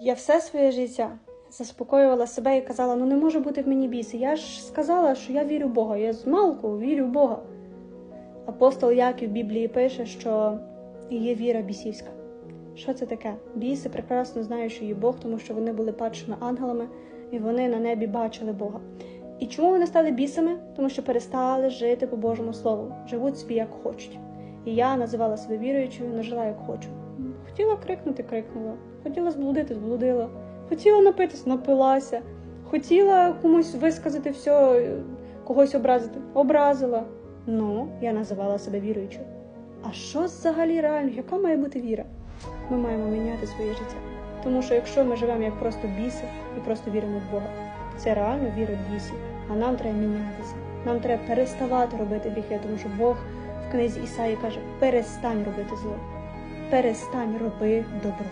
Я все своє життя заспокоювала себе і казала: ну не може бути в мені біси. Я ж сказала, що я вірю в Бога. Я з малку вірю в Бога. Апостол Яків в Біблії пише, що є віра бісівська. Що це таке? Біси прекрасно знають, що є Бог, тому що вони були падшими ангелами, і вони на небі бачили Бога. І чому вони стали бісами? Тому що перестали жити по Божому Слову, живуть собі як хочуть. І я називала себе віруючою, не жила як хочу. Хотіла крикнути, крикнула. Хотіла зблудити, зблудила. Хотіла напитись, напилася. Хотіла комусь висказати все, когось образити. Образила. Ну, я називала себе віруючою. А що взагалі реально? Яка має бути віра? Ми маємо міняти своє життя. Тому що якщо ми живемо як просто біси і просто віримо в Бога, це реально віра в бісів. А нам треба мінятися. Нам треба переставати робити гріхи, тому що Бог в книзі Ісаї каже: перестань робити зло, перестань роби добро.